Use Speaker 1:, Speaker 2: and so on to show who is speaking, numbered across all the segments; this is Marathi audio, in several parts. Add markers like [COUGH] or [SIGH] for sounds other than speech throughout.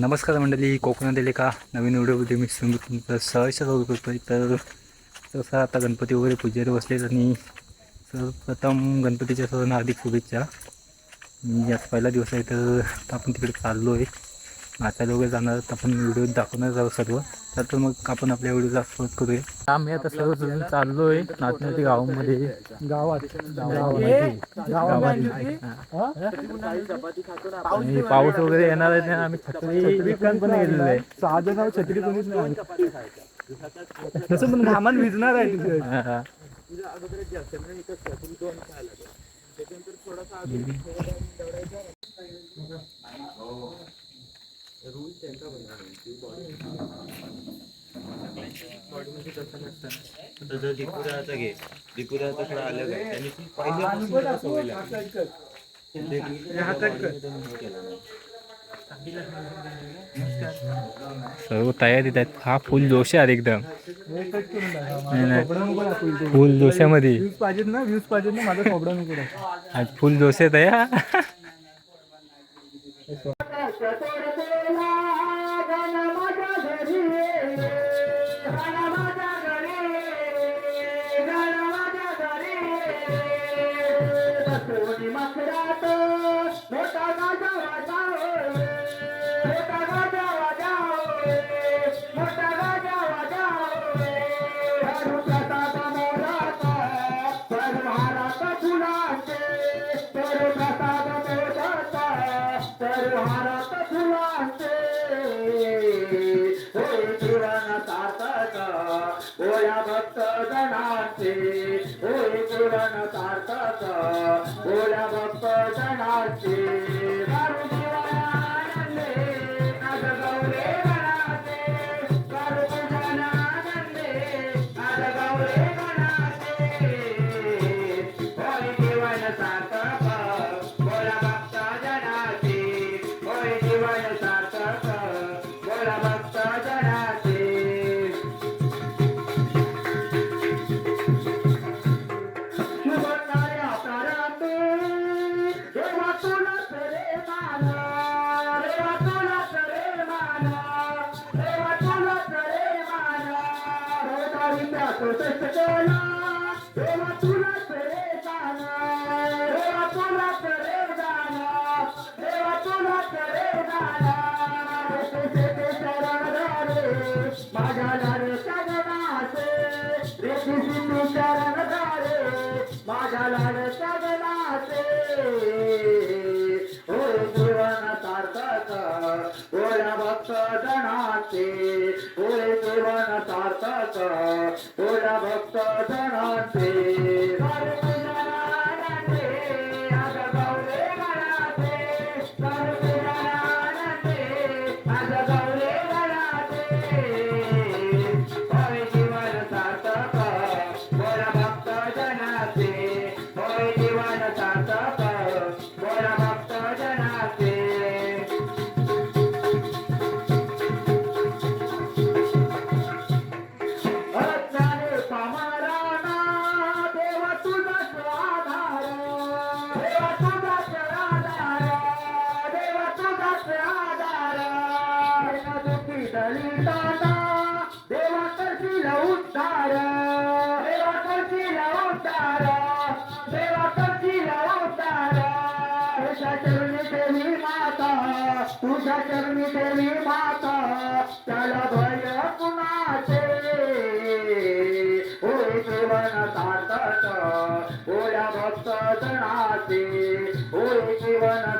Speaker 1: नमस्कार मंडळी कोकणातील एका नवीन व्हिडिओमध्ये मी सुमित तुमचं सहर्ष स्वागत करतोय. तर तसं आता गणपती वगैरे पूजेला बसलेत आणि सर्वप्रथम गणपतीच्या सर्वांना हार्दिक शुभेच्छा. मी आज पहिला दिवस आहे तर आता आपण तिकडे चाललो आहे नाचायला वगैरे जाणार आहोत. आपण व्हिडिओ दाखवणार आहोत सर्व. तर तर मग आपण आपल्या व्हिडिओला सुरुवात करूया. आम्ही आता सर्व जण चाललो आहे नाचण्याच्या गावामध्ये. गावात गावामध्ये? हां. पाऊस वगैरे येणार आहे ना आम्ही छत्री पण गेलेलो आहे.
Speaker 2: साधं नाव छत्री कोणीच नाही तसं पण घामान भिजणार आहे तिथे.
Speaker 1: हा, हा.
Speaker 3: आता जर दिकुराचा घे. दिकुराचा थोडा अलग आहे. त्यांनी ती पहिल्यापासून त्याला सवय लागली.
Speaker 1: सर्व तयारीत आहेत. हा फुल जोश आहे एकदम. फुल जोशामध्ये.
Speaker 2: पाहिजेत ना व्ह्यूज पाहिजेत ना माझा खोबडा नको
Speaker 1: फुल जोश आहे तया
Speaker 4: सार्थक दुखी देवा करशील उद्धार देवा करशील उद्धार देवा करशील उद्धार. तुझ्या चरणी देवी माता तुझ्या चरणी देवी माता त्याला भय कुणाचे? होय जीवन सार्थक होया भक्त जनाचे होय जीवन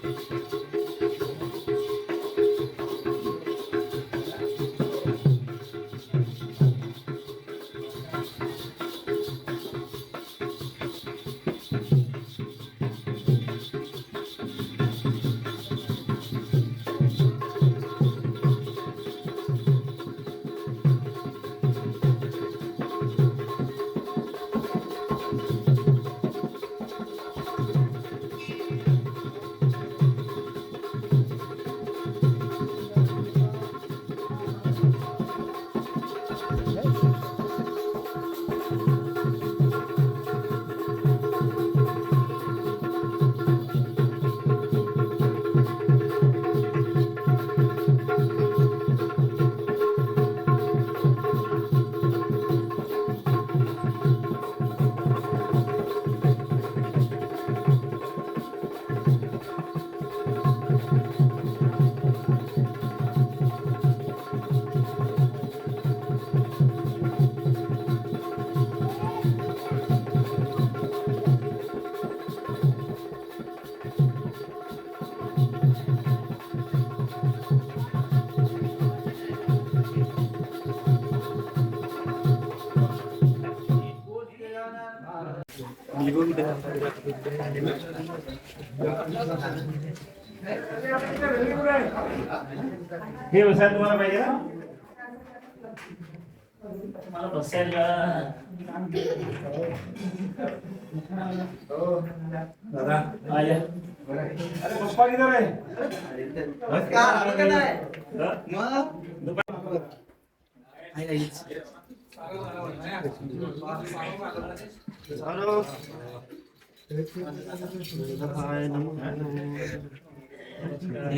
Speaker 5: Thank you.
Speaker 2: हे व्यवसाय तुम्हाला पाहिजे ना मला बसायला दादा आया अरे पुष्पा किधर आहे
Speaker 4: हे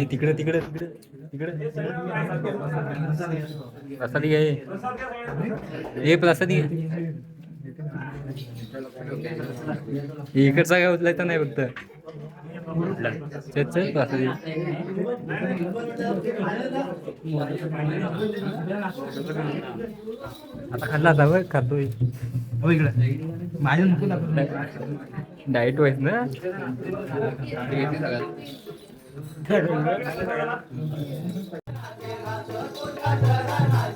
Speaker 4: तिकडे तिकडे तिकडे तिकडे. प्रसादी आहे हे प्रसादी आहे इकडचा काय उचलायचा नाही फक्त. आता खाल्ला आता बघ खातोय. हो इकडे. माझ्या नको डाएट वाईज ना?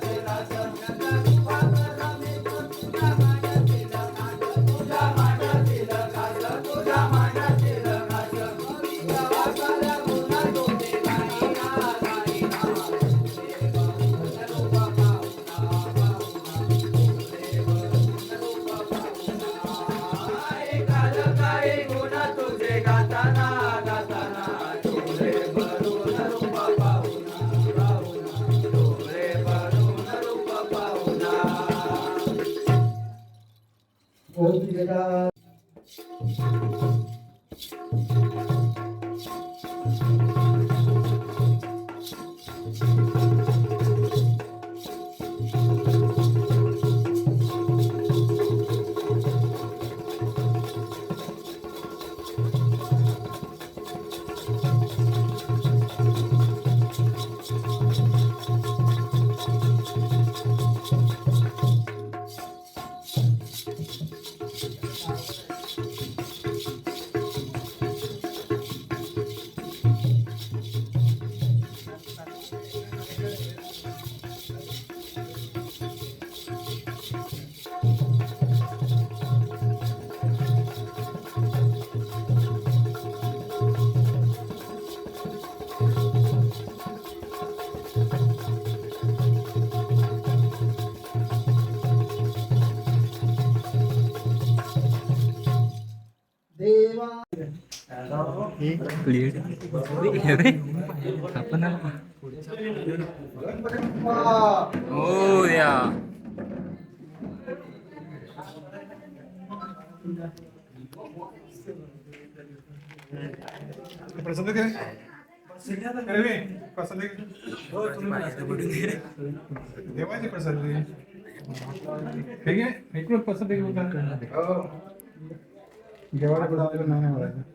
Speaker 4: [LAUGHS] लीड आपण
Speaker 1: हो या
Speaker 4: प्रसन्न ठीक आहे पसंत देवाला कुठं नाही म्हणायचं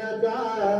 Speaker 4: لك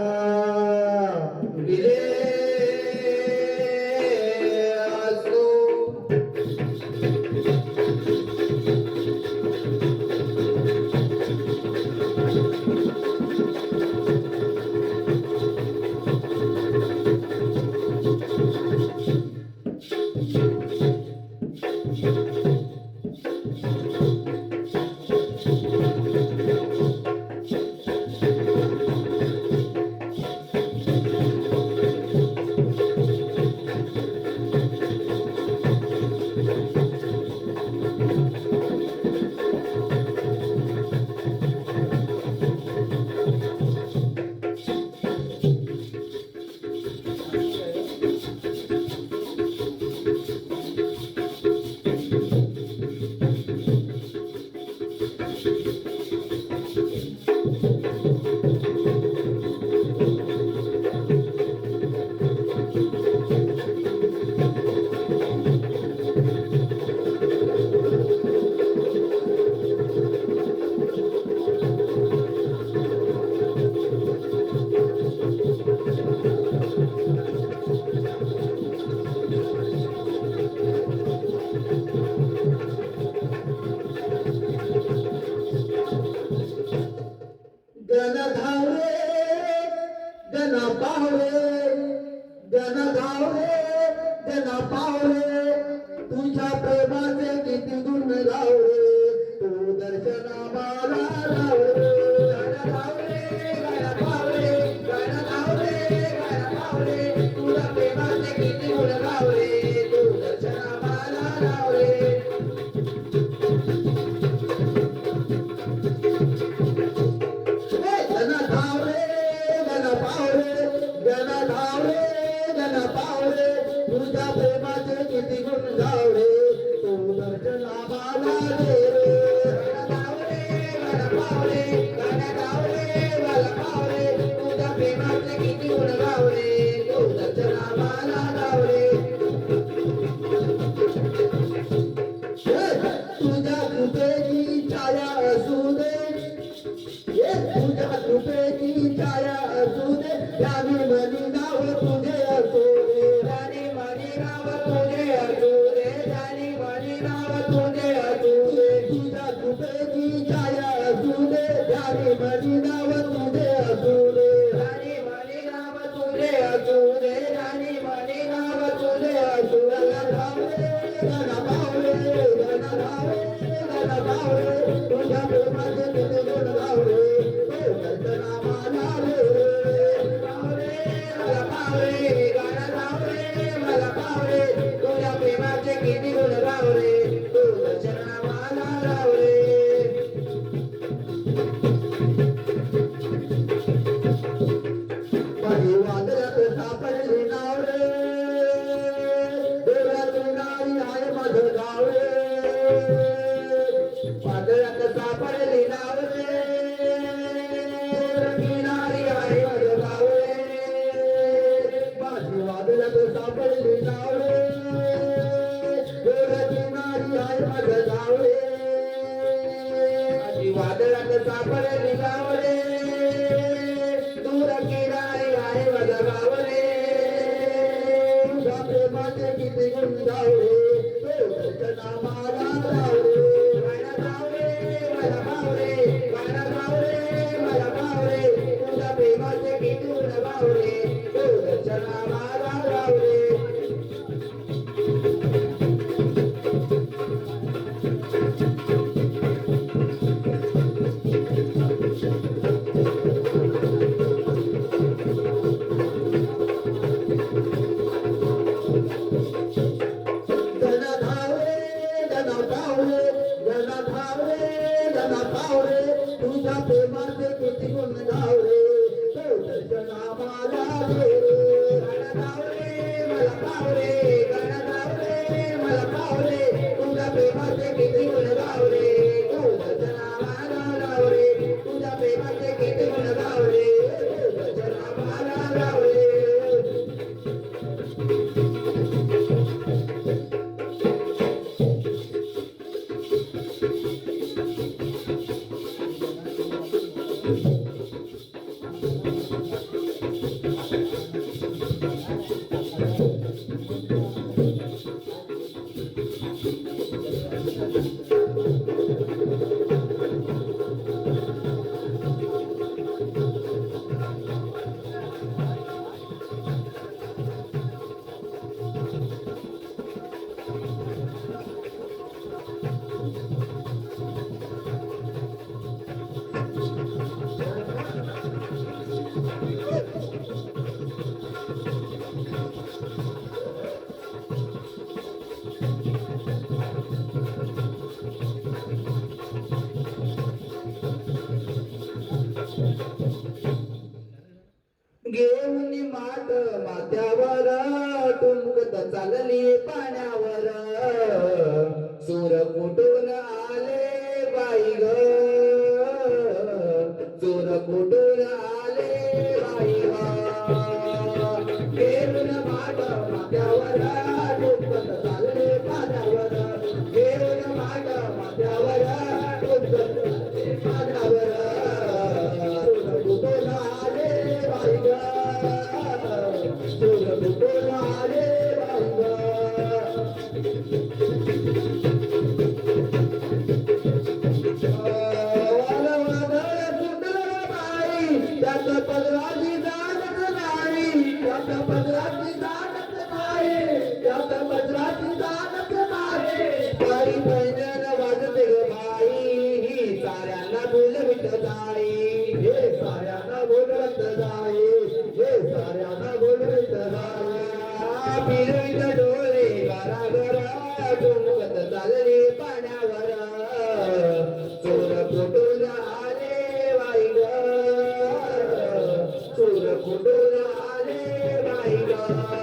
Speaker 4: Thank you.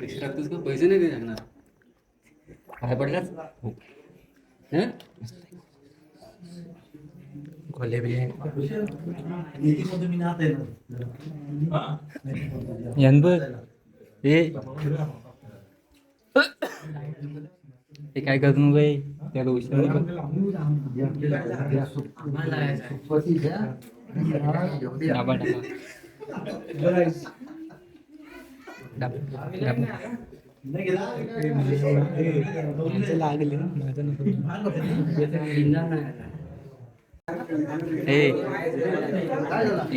Speaker 4: बाईला
Speaker 1: चल तुझं
Speaker 6: पैसे नाही दे लागणार काय पडलाच हं?
Speaker 1: हे. काय करतो मग बाई त्या उशीर डाबा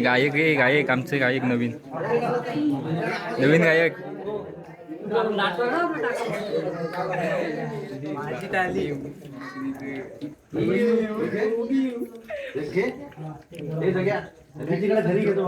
Speaker 1: गायक ए गायक आमचे गायक नवीन नवीन गायक
Speaker 2: घरी घेतो